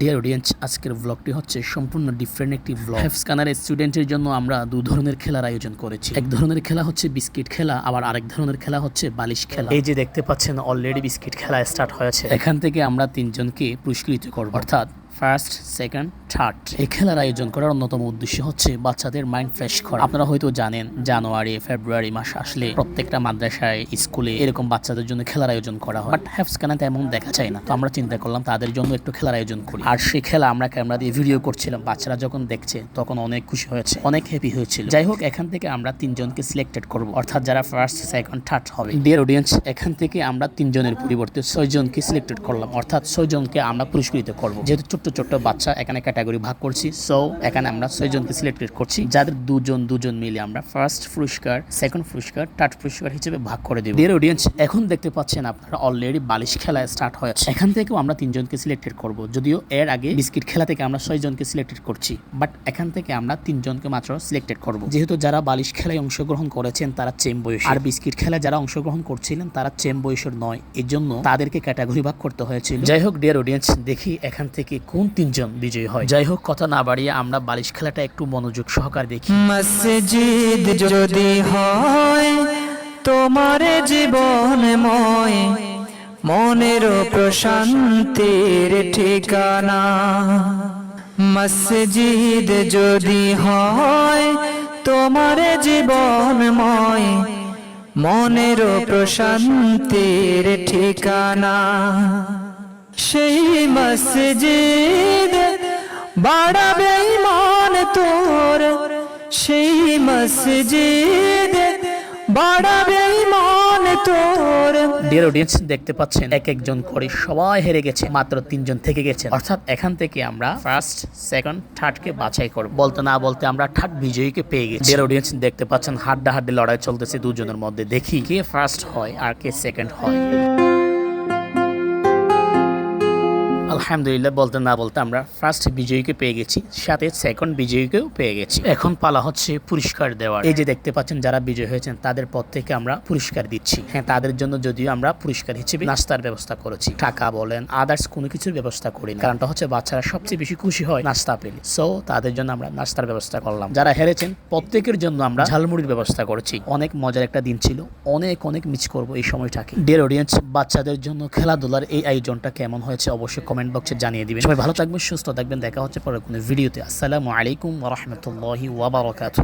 Dear audience আজকের ব্লগটি হচ্ছে সম্পূর্ণ ডিফারেন্ট একটি ব্লগ হেফস্কানারের স্টুডেন্টের জন্য আমরা দু ধরনের খেলার আয়োজন করেছি। এক ধরনের খেলা হচ্ছে বিস্কিট খেলা আবার আরেক ধরনের খেলা হচ্ছে বালিশ খেলা। এই যে দেখতে পাচ্ছেন অলরেডি বিস্কিট খেলা স্টার্ট হয়েছে। এখান থেকে আমরা তিনজনকে পুরস্কৃত করব। অর্থাৎ ফার্স্ট, সেকেন্ড, থার্ড। এই খেলার আয়োজন করার অন্যতম উদ্দেশ্য হচ্ছে বাচ্চাদের মাইন্ড ফ্রেশ করা। আপনারা হয়তো জানেন, জানুয়ারি, ফেব্রুয়ারি মাস আসলে প্রত্যেকটা মাদ্রাসায়, স্কুলে এরকম বাচ্চাদের জন্য খেলার আয়োজন করা হয়। বাট হ্যাফসখানে তেমন দেখা যায় না? তো আমরা চিন্তা করলাম, তাদের জন্য একটু খেলার আয়োজন করি। আর সেই খেলা আমরা ক্যামেরা দিয়ে ভিডিও করছিলাম। বাচ্চারা যখন দেখছে, তখন অনেক খুশি হয়েছে, অনেক হ্যাপি হয়েছিল। যাই হোক, এখান থেকে আমরা তিনজনকে সিলেক্টেড করব। অর্থাৎ যারা ফার্স্ট সেকেন্ড থার্ড হবে। ডিয়ার অডিয়েন্স এখান থেকে আমরা তিনজনের পরিবর্তে ছয়জনকে সিলেক্টেড করলাম। অর্থাৎ ছয়জনকে আমরা পুরস্কৃত করব। যেহেতু ছোট্ট ছোট্ট বাচ্চা এখানে ক্যাটাগরি ভাগ করছি। সো এখানে আমরা ছয়জনকে সিলেক্টেড করছি। যাদের দুজন দুজন মিলে আমরা ফার্স্ট পুরস্কার সেকেন্ড পুরস্কার থার্ড পুরস্কার হিসেবে ভাগ করে দেব। ডিয়ার অডিয়েন্স এখন দেখতে পাচ্ছেন আপনারা অলরেডি বালিশ খেলা স্টার্ট হয়েছে এখান থেকেও আমরা তিনজনকে সিলেক্টেড করব। যদিও এর আগে বিস্কিট খেলা থেকে আমরা ছয়জনকে সিলেক্টেড করছি বাট এখান থেকে আমরা তিনজনকে মাত্র সিলেক্টেড করব। যেহেতু যারা বালিশ খেলায় অংশগ্রহণ করেছেন, তারা চেম বয়স। আর বিস্কিট খেলায় যারা অংশগ্রহণ করছিলেন, তারা চেম বয়সের নয়। এর জন্য তাদেরকে ক্যাটাগরি ভাগ করতে হয়েছিল। যাই হোক ডিয়ার অডিয়েন্স দেখি এখান থেকে কোন তিনজন বিজয়ী হয়। যাই হোক কথা না বাড়িয়ে আমরা বালিশ খেলাটা একটু মনোযোগ সহকারে দেখি। মসজিদ যদি হয় তোমার জীবনময় মনের প্রশান্তির ঠিকানা। মসজিদ যদি হয় তোমার জীবনময় মনের প্রশান্তির ঠিকানা। সেই মসজিদ বাড়াবে ইমান তোর। সেই মসজিদ বাড়াবে ইমান তোর। ডিয়ার অডিয়েন্স দেখতে পাচ্ছেন, এক একজন করে সবাই হেরে গেছে, মাত্র তিনজন থেকে গেছে অর্থাৎ এখান থেকে আমরা ফার্স্ট সেকেন্ড থার্ড কে বাছাই করব। বলতে না বলতে আমরা থার্ড বিজয়ীকে পেয়ে গেছি। ডিয়ার অডিয়েন্স দেখতে পাচ্ছেন হাড্ডা হাড্ডি লড়াই চলতেছে দুজনের মধ্যে। দেখি কে ফার্স্ট হয় আর কে সেকেন্ড হয়। আলহামদুলিল্লাহ বলতে না বলতে আমরা ফার্স্ট বিজয়ীকে পেয়ে গেছি, সাথে সেকেন্ড বিজয়ীকেও পেয়ে গেছি। এখন পালা হচ্ছে পুরস্কার দেওয়ার। এই যে দেখতে পাচ্ছেন যারা বিজয় হয়েছেন, তাদের পর থেকে আমরা পুরস্কার দিচ্ছি। হ্যাঁ তাদের জন্য যদিও আমরা পুরস্কার হিসেবে নাস্তার ব্যবস্থা করেছি। টাকা বলেন আদার্স কোনো কিছুর ব্যবস্থা করি কারণটা হচ্ছে বাচ্চারা সবচেয়ে বেশি খুশি হয় নাস্তা পেলে। সো তাদের জন্য আমরা নাস্তার ব্যবস্থা করলাম। যারা হেরেছেন, প্রত্যেকের জন্য আমরা ঝালমুড়ির ব্যবস্থা করেছি। অনেক মজার একটা দিন ছিল, অনেক অনেক মিস করব এই সময়টাকে। ডিয়ার অডিয়েন্স বাচ্চাদের জন্য খেলাধুলার এই আয়োজনটা কেমন হয়েছে অবশ্যই কমেন্ট বক্সে জানিয়ে দিবেন। সবাই ভালো থাকবেন, সুস্থ থাকবেন। দেখা হচ্ছে পরে কোনো ভিডিওতে। আসসালামু আলাইকুম রহমতুল্লাহি ওয়াবারকাত